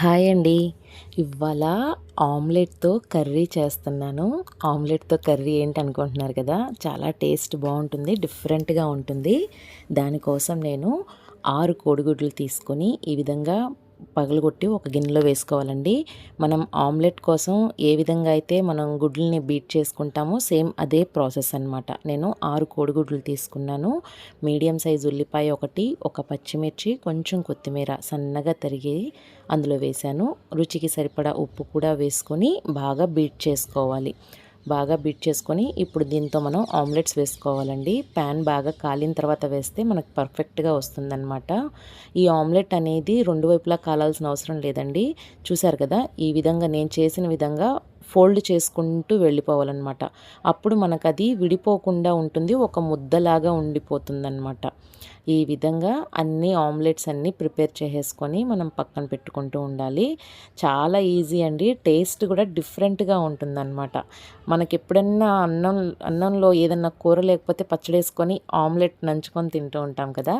Hi అండి. ఇవాళ ఆమ్లెట్తో curry చేస్తున్నాను. ఆమ్లెట్తో కర్రీ ఏంటి అనుకుంటున్నారు కదా చాలా టేస్ట్ బాగుంటుంది డిఫరెంట్గా ఉంటుంది. దానికోసం నేను ఆరు కోడిగుడ్లు తీసుకొని ఈ విధంగా పగలగొట్టి ఒక గిన్నెలో వేసుకోవాలండి. మనం ఆమ్లెట్ కోసం ఏ విధంగా అయితే మనం గుడ్లని బీట్ చేసుకుంటామో సేమ్ అదే ప్రాసెస్ అనమాట నేను ఆరు కోడిగుడ్లు తీసుకున్నాను. మీడియం సైజ్ ఉల్లిపాయ ఒకటి ఒక పచ్చిమిర్చి కొంచెం కొత్తిమీర సన్నగా తరిగి అందులో వేశాను. రుచికి సరిపడా ఉప్పు కూడా వేసుకొని బాగా బీట్ చేసుకోవాలి. బాగా బీట్ చేసుకొని ఇప్పుడు దీంతో మనం ఆమ్లెట్స్ వేసుకోవాలండి. ప్యాన్ బాగా కాలిన తర్వాత వేస్తే మనకు పర్ఫెక్ట్గా వస్తుందన్నమాట. ఈ ఆమ్లెట్ అనేది రెండు వైపులా కాలాల్సిన అవసరం లేదండి. చూసారు కదా? ఈ విధంగా నేను చేసిన విధంగా ఫోల్డ్ చేసుకుంటూ వెళ్ళిపోవాలన్నమాట. అప్పుడు మనకు అది విడిపోకుండా ఉంటుంది ఒక ముద్దలాగా ఉండిపోతుందన్నమాట. ఈ విధంగా అన్ని ఆమ్లెట్స్ అన్నీ ప్రిపేర్ చేసేసుకొని మనం పక్కన పెట్టుకుంటూ ఉండాలి. చాలా ఈజీ అండి టేస్ట్ కూడా డిఫరెంట్గా ఉంటుందన్నమాట. మనకి ఎప్పుడన్నా అన్నం అన్నంలో ఏదన్నా కూర లేకపోతే పచ్చడి వేసుకొని ఆమ్లెట్ నంచుకొని తింటూ ఉంటాం కదా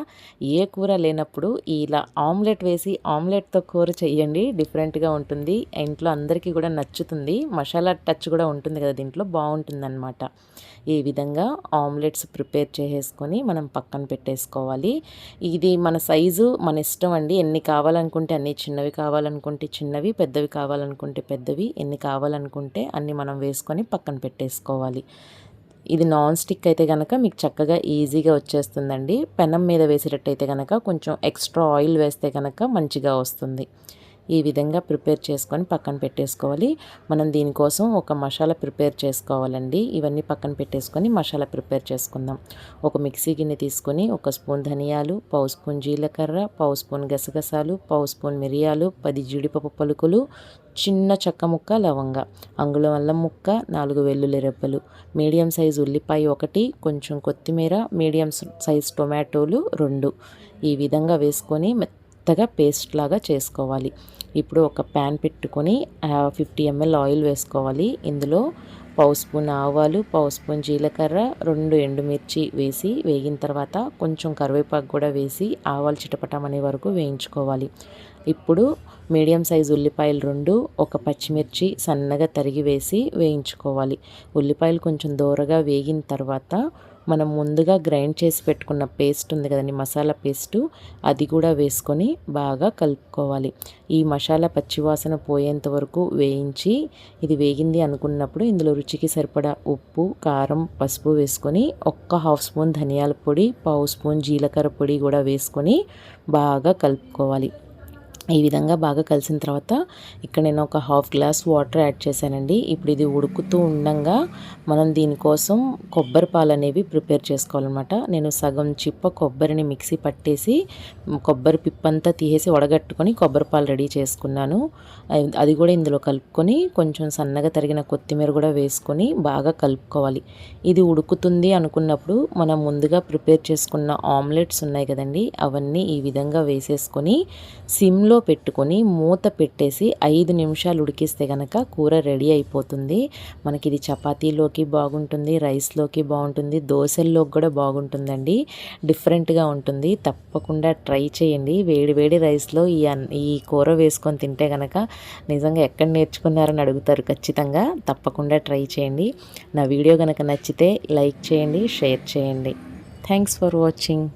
ఏ కూర లేనప్పుడు ఇలా ఆమ్లెట్ వేసి ఆమ్లెట్తో కూర చేయండి డిఫరెంట్గా ఉంటుంది. ఇంట్లో అందరికీ కూడా నచ్చుతుంది. మసాలా టచ్ కూడా ఉంటుంది కదా దీంట్లో బాగుంటుందన్నమాట. ఈ విధంగా ఆమ్లెట్స్ ప్రిపేర్ చేసేసుకొని మనం పక్కన పెట్టేసుకోవాలి. ఇది మన సైజు మన ఇష్టం అండి. ఎన్ని కావాలనుకుంటే అన్ని చిన్నవి కావాలనుకుంటే చిన్నవి పెద్దవి కావాలనుకుంటే పెద్దవి ఎన్ని కావాలనుకుంటే అన్ని మనం వేసుకొని పక్కన పెట్టేసుకోవాలి. ఇది నాన్ స్టిక్ అయితే కనుక మీకు చక్కగా ఈజీగా వచ్చేస్తుందండి. పెనం మీద వేసేటట్టయితే కనుక కొంచెం ఎక్స్ట్రా ఆయిల్ వేస్తే కనుక మంచిగా వస్తుంది. ఈ విధంగా ప్రిపేర్ చేసుకొని పక్కన పెట్టేసుకోవాలి. మనం దీనికోసం ఒక మసాలా ప్రిపేర్ చేసుకోవాలండి. ఇవన్నీ పక్కన పెట్టేసుకొని మసాలా ప్రిపేర్ చేసుకుందాం. ఒక మిక్సీ గిన్నె తీసుకొని ఒక స్పూన్ ధనియాలు పావు స్పూన్ జీలకర్ర పావు స్పూన్ గసగసాలు పావు స్పూన్ మిరియాలు పది జీడిపప్పు పలుకులు చిన్న చెక్క ముక్క లవంగ. అంగుళం అల్లం ముక్క నాలుగు వెల్లుల్లి రెబ్బలు. మీడియం సైజు ఉల్లిపాయ ఒకటి కొంచెం కొత్తిమీర మీడియం సైజ్ టొమాటోలు రెండు. ఈ విధంగా వేసుకొని మెత్తగా పేస్ట్ లాగా చేసుకోవాలి. ఇప్పుడు ఒక ప్యాన్ పెట్టుకొని ఫిఫ్టీ ఎంఎల్ ఆయిల్ వేసుకోవాలి. ఇందులో పావు స్పూన్ ఆవాలు పావు స్పూన్ జీలకర్ర రెండు ఎండుమిర్చి వేసి వేగిన తర్వాత కొంచెం కరివేపాకు కూడా వేసి ఆవాలు చిటపటం వరకు వేయించుకోవాలి. ఇప్పుడు మీడియం సైజు ఉల్లిపాయలు రెండు ఒక పచ్చిమిర్చి సన్నగా తరిగి వేసి వేయించుకోవాలి. ఉల్లిపాయలు కొంచెం దూరగా వేగిన తర్వాత మనం ముందుగా గ్రైండ్ చేసి పెట్టుకున్న పేస్ట్ ఉంది కదండి మసాలా పేస్టు అది కూడా వేసుకొని బాగా కలుపుకోవాలి. ఈ మసాలా పచ్చివాసన పోయేంత వరకు వేయించి ఇది వేగింది అనుకున్నప్పుడు ఇందులో రుచికి సరిపడా ఉప్పు కారం పసుపు వేసుకొని ఒక్క హాఫ్ స్పూన్ ధనియాల పొడి పావు స్పూన్ జీలకర్ర పొడి కూడా వేసుకొని బాగా కలుపుకోవాలి. ఈ విధంగా బాగా కలిసిన తర్వాత ఇక్కడ నేను ఒక హాఫ్ గ్లాస్ వాటర్ యాడ్ చేశానండి. ఇప్పుడు ఇది ఉడుకుతూ ఉండగా మనం దీనికోసం కొబ్బరి పాలు అనేవి ప్రిపేర్ చేసుకోవాలన్నమాట. నేను సగం చిప్ప కొబ్బరిని మిక్సీ పట్టేసి కొబ్బరి పిప్పంతా తీసేసి వడగట్టుకొని కొబ్బరి పాలు రెడీ చేసుకున్నాను. అది కూడా ఇందులో కలుపుకొని కొంచెం సన్నగా తరిగిన కొత్తిమీర కూడా వేసుకొని బాగా కలుపుకోవాలి. ఇది ఉడుకుతుంది అనుకున్నప్పుడు మనం ముందుగా ప్రిపేర్ చేసుకున్న ఆమ్లెట్స్ ఉన్నాయి కదండి అవన్నీ ఈ విధంగా వేసేసుకొని సిమ్లో పెట్టుకొని మూత పెట్టేసి ఐదు నిమిషాలు ఉడికిస్తే కనుక కూర రెడీ అయిపోతుంది. మనకి ఇది చపాతీలోకి బాగుంటుంది రైస్లోకి బాగుంటుంది దోశల్లోకి కూడా బాగుంటుందండి. డిఫరెంట్గా ఉంటుంది. తప్పకుండా ట్రై చేయండి. వేడి వేడి రైస్లో ఈ ఈ కూర వేసుకొని తింటే కనుక నిజంగా ఎక్కడ నేర్చుకున్నారని అడుగుతారు ఖచ్చితంగా. తప్పకుండా ట్రై చేయండి. నా వీడియో కనుక నచ్చితే లైక్ చేయండి షేర్ చేయండి. Thanks for watching.